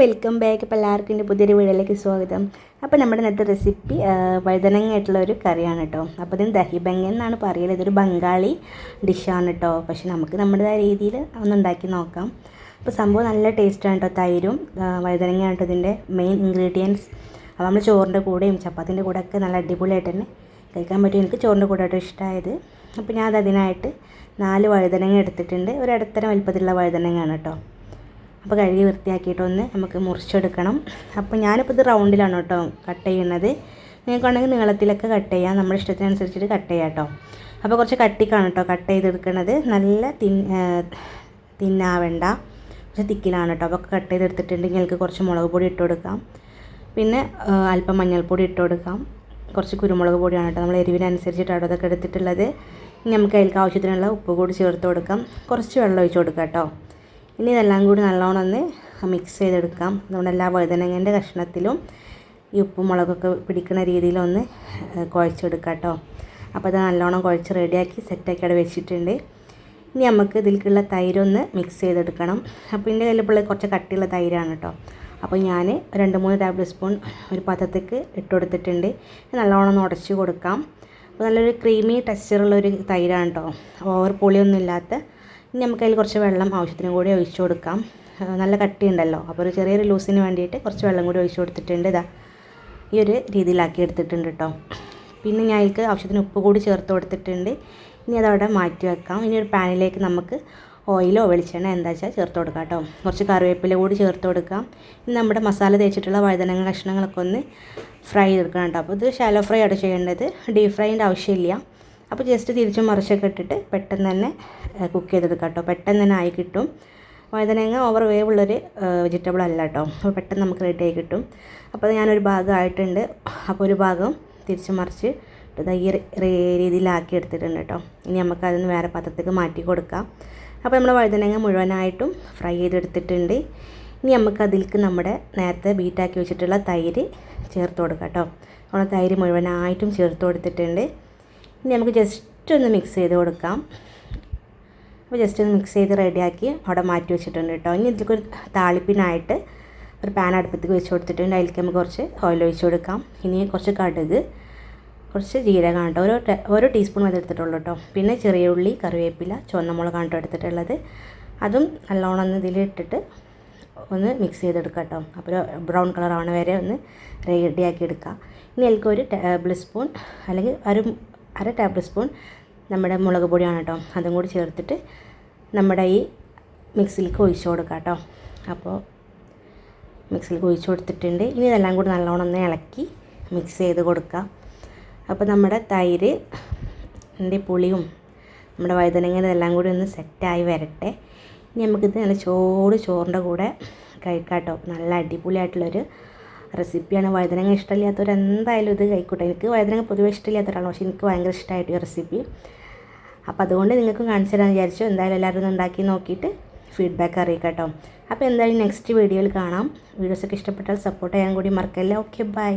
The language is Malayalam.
വെൽക്കം ബാക്ക് അപ്പോൾ എല്ലാവർക്കും എന്റെ പുതിയൊരു വീഡിയോയിലേക്ക് സ്വാഗതം. അപ്പോൾ നമ്മുടെ ഇന്നത്തെ റെസിപ്പി വഴുതനങ്ങയായിട്ടുള്ള ഒരു കറിയാണ് കേട്ടോ. അപ്പോൾ ഇതിന് ദഹിബംഗ എന്നാണ് പറയുന്നത് ഇതൊരു ബംഗാളി ഡിഷാണ് കേട്ടോ. പക്ഷെ നമുക്ക് നമ്മുടേതായ രീതിയിൽ ഒന്ന് ഉണ്ടാക്കി നോക്കാം. അപ്പോൾ സംഭവം നല്ല ടേസ്റ്റാണ് കേട്ടോ. തൈരും വഴുതനങ്ങയാണ് കേട്ടോ ഇതിന്റെ മെയിൻ ഇൻഗ്രീഡിയൻസ് അപ്പോൾ നമ്മൾ ചോറിന്റെ കൂടെയും ചപ്പാത്തിന്റെ കൂടെ ഒക്കെ നല്ല അടിപൊളിയായിട്ട് തന്നെ കഴിക്കാൻ പറ്റും. എനിക്ക് ചോറിന്റെ കൂടെ ആയിട്ട് ഇഷ്ടമായത് അപ്പോൾ ഞാൻ അതിനായിട്ട് നാല് വഴുതനങ്ങ എടുത്തിട്ടുണ്ട്. ഒരു ഇടത്തരം വലുപ്പത്തിലുള്ള വഴുതനങ്ങയാണ് കേട്ടോ. അപ്പോൾ കഴുകി വൃത്തിയാക്കിയിട്ടൊന്ന് നമുക്ക് മുറിച്ചെടുക്കണം. അപ്പോൾ ഞാനിപ്പോൾ ഇത് റൗണ്ടിലാണ് കേട്ടോ കട്ട് ചെയ്യുന്നത്. നിങ്ങൾക്കുണ്ടെങ്കിൽ നീളത്തിലൊക്കെ കട്ട് ചെയ്യാം. നമ്മുടെ ഇഷ്ടത്തിനനുസരിച്ചിട്ട് കട്ട് ചെയ്യാം കേട്ടോ. അപ്പോൾ കുറച്ച് കട്ടിക്കാണ് കേട്ടോ കട്ട് ചെയ്തെടുക്കുന്നത്. നല്ല തിൻ തിന്നാവേണ്ട. കുറച്ച് തിക്കിലാണ് കേട്ടോ. അപ്പോൾ കട്ട് ചെയ്തെടുത്തിട്ടുണ്ടെങ്കിൽ നിങ്ങൾക്ക് കുറച്ച് മുളക് പൊടി ഇട്ട് കൊടുക്കാം. പിന്നെ അല്പം മഞ്ഞൾപ്പൊടി ഇട്ട് കൊടുക്കാം. കുറച്ച് കുരുമുളക് പൊടിയാണ് കേട്ടോ നമ്മൾ എരിവിനനുസരിച്ചിട്ടാണ് അതൊക്കെ എടുത്തിട്ടുള്ളത്. നമുക്ക് അതിലേക്ക് ആവശ്യത്തിനുള്ള ഉപ്പ് കൂടി ചേർത്ത് കൊടുക്കാം. കുറച്ച് വെള്ളം ഒഴിച്ച് കൊടുക്കാം കേട്ടോ. ഇനി ഇതെല്ലാം കൂടി നല്ലോണം ഒന്ന് മിക്സ് ചെയ്തെടുക്കാം. നമ്മുടെ എല്ലാ വഴുതനങ്ങന്റെ കഷ്ണത്തിലും ഈ ഉപ്പും മുളകൊക്കെ പിടിക്കുന്ന രീതിയിലൊന്ന് കുഴച്ചെടുക്കാം കേട്ടോ. അപ്പോൾ അത് നല്ലോണം കുഴച്ച് റെഡിയാക്കി സെറ്റാക്കി അവിടെ വെച്ചിട്ടുണ്ട്. ഇനി നമുക്ക് ഇതിലേക്കുള്ള തൈരൊന്ന് മിക്സ് ചെയ്തെടുക്കണം. അപ്പോൾ എന്റെ കയ്യിൽ ഇപ്പോൾ കുറച്ച് കട്ടിയുള്ള തൈരാണ് കേട്ടോ. അപ്പോൾ ഞാൻ രണ്ട് മൂന്ന് ടേബിൾ സ്പൂൺ ഒരു പാത്രത്തേക്ക് ഇട്ട് കൊടുത്തിട്ടുണ്ട്. നല്ലോണം ഉടച്ച് കൊടുക്കാം. അപ്പോൾ നല്ലൊരു ക്രീമി ടെക്സ്ചറുള്ള ഒരു തൈരാണ് കേട്ടോ. ഓവർ പുളിയൊന്നും ഇല്ലാത്ത ഇനി നമുക്ക് അതിൽ കുറച്ച് വെള്ളം ആവശ്യത്തിന് കൂടി ഒഴിച്ചു കൊടുക്കാം. നല്ല കട്ടിയുണ്ടല്ലോ. അപ്പോൾ ഒരു ചെറിയൊരു ലൂസിന് വേണ്ടിയിട്ട് കുറച്ച് വെള്ളം കൂടി ഒഴിച്ചു കൊടുത്തിട്ടുണ്ട്. ഇതാ ഈ ഒരു രീതിയിലാക്കി എടുത്തിട്ടുണ്ട് കേട്ടോ പിന്നെ ഞാൻ അതിൽക്ക് ആവശ്യത്തിന് ഉപ്പ് കൂടി ചേർത്ത് കൊടുത്തിട്ടുണ്ട്. ഇനി അതവിടെ മാറ്റി വെക്കാം. ഇനി ഒരു പാനിലേക്ക് നമുക്ക് ഓയിലോ വെളിച്ചെണ്ണ എന്താ വെച്ചാൽ ചേർത്ത് കൊടുക്കാം കേട്ടോ കുറച്ച് കറിവേപ്പില കൂടി ചേർത്ത് കൊടുക്കാം. ഇനി നമ്മുടെ മസാല തേച്ചിട്ടുള്ള വഴുതനങ്ങ കഷ്ണങ്ങളൊക്കെ ഒന്ന് ഫ്രൈ ചെയ്തെടുക്കണം കേട്ടോ അപ്പോൾ ഇത് ഷാലോ ഫ്രൈ ആണ് ചെയ്യേണ്ടത്. ഡീപ് ഫ്രൈന്റെ ആവശ്യമില്ല. അപ്പോൾ ജസ്റ്റ് തിരിച്ചും മറിച്ചൊക്കെ ഇട്ടിട്ട് പെട്ടെന്ന് തന്നെ കുക്ക് ചെയ്തെടുക്കാം കേട്ടോ. പെട്ടെന്ന് തന്നെ ആയി കിട്ടും. വഴുതനങ്ങ ഓവർ വേവ് ഉള്ളൊരു വെജിറ്റബിൾ അല്ല കേട്ടോ. അപ്പോൾ പെട്ടെന്ന് നമുക്ക് റെഡി ആയി കിട്ടും. അപ്പോൾ ഞാനൊരു ഭാഗം ആയിട്ടുണ്ട്. അപ്പോൾ ഒരു ഭാഗം തിരിച്ച് മറിച്ച് ഈ രീതിയിലാക്കി എടുത്തിട്ടുണ്ട് കേട്ടോ. ഇനി നമുക്ക് വേറെ പാത്രത്തേക്ക് മാറ്റി കൊടുക്കാം. അപ്പോൾ നമ്മൾ വഴുതനങ്ങ മുഴുവനായിട്ടും ഫ്രൈ ചെയ്തെടുത്തിട്ടുണ്ട്. ഇനി നമുക്ക് അതിലേക്ക് നമ്മുടെ നേരത്തെ ബീറ്റാക്കി വെച്ചിട്ടുള്ള തൈര് ചേർത്ത് കൊടുക്കാം കേട്ടോ. നമ്മൾ തൈര് മുഴുവനായിട്ടും ചേർത്ത് കൊടുത്തിട്ടുണ്ട്. ഇനി നമുക്ക് ജസ്റ്റ് ഒന്ന് മിക്സ് ചെയ്ത് കൊടുക്കാം. അപ്പോൾ ജസ്റ്റ് ഒന്ന് മിക്സ് ചെയ്ത് റെഡിയാക്കി അവിടെ മാറ്റി വെച്ചിട്ടുണ്ട് കേട്ടോ. ഇനി ഇതിലേക്ക് ഒരു താളിപ്പിനായിട്ട് ഒരു പാൻ അടുപ്പത്തേക്ക് വെച്ച് കൊടുത്തിട്ടുണ്ട്. അതിലേക്ക് നമുക്ക് കുറച്ച് ഓയിൽ ഒഴിച്ച് കൊടുക്കാം. ഇനി കുറച്ച് കടുക് കുറച്ച് ജീരകം കേട്ടോ. ഓരോ ഓരോ ടീസ്പൂൺ വരെ എടുത്തിട്ടുള്ളൂ കേട്ടോ. പിന്നെ ചെറിയ ഉള്ളി കറിവേപ്പില ചുവന്ന മുളകാണ് കേട്ടോ എടുത്തിട്ടുള്ളത്. അതും നല്ലോണം ഒന്ന് ഇതിലിട്ടിട്ട് ഒന്ന് മിക്സ് ചെയ്തെടുക്കാം കേട്ടോ. അപ്പോൾ ബ്രൗൺ കളർ ആവണ വരെ ഒന്ന് റെഡിയാക്കി എടുക്കാം. ഇനി അതിലേക്ക് ഒരു ടേബിൾ സ്പൂൺ അല്ലെങ്കിൽ ഒരു അര ടേബിൾ സ്പൂൺ നമ്മുടെ മുളക് പൊടിയാണ് കേട്ടോ. അതും കൂടി ചേർത്തിട്ട് നമ്മുടെ ഈ മിക്സിയിലേക്ക് ഒഴിച്ചു കൊടുക്കാം കേട്ടോ. അപ്പോൾ മിക്സിയിലേക്ക് ഒഴിച്ചു കൊടുത്തിട്ടുണ്ട്. ഇനി ഇതെല്ലാം കൂടി നല്ലോണം ഒന്ന് ഇളക്കി മിക്സ് ചെയ്ത് കൊടുക്കാം. അപ്പോൾ നമ്മുടെ തൈര് എന്റെ പുളിയും നമ്മുടെ വഴുതനങ്ങനെ ഇതെല്ലാം കൂടി ഒന്ന് സെറ്റായി വരട്ടെ. ഇനി നമുക്കിത് നല്ല ചോറ് ചോറിന്റെ കൂടെ കഴിക്കാം കേട്ടോ. നല്ല അടിപൊളിയായിട്ടുള്ളൊരു റെസിപ്പിയാണ്. വഴുതനങ്ങ ഇഷ്ടമില്ലാത്തവർ എന്തായാലും ഇത് കഴിക്കൂട്ടെ. എനിക്ക് വഴുതനങ്ങ പൊതുവെ ഇഷ്ടമില്ലാത്ത ഒരാളാണ് പക്ഷേ എനിക്ക് ഭയങ്കര ഇഷ്ടമായിട്ട് ഈ റെസിപ്പി. അപ്പോൾ അതുകൊണ്ട് നിങ്ങൾക്കും കാണിച്ചു തരാമെന്ന് വിചാരിച്ചു. എന്തായാലും എല്ലാവരും ഉണ്ടാക്കി നോക്കിയിട്ട് ഫീഡ്ബാക്ക് അറിയിക്കാം കേട്ടോ. അപ്പോൾ എന്തായാലും നെക്സ്റ്റ് വീഡിയോയിൽ കാണാം. വീഡിയോസൊക്കെ ഇഷ്ടപ്പെട്ടാൽ സപ്പോർട്ട് ചെയ്യാൻ കൂടി മറക്കല്ല? Okay bye